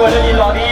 我是你老弟。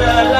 Salam.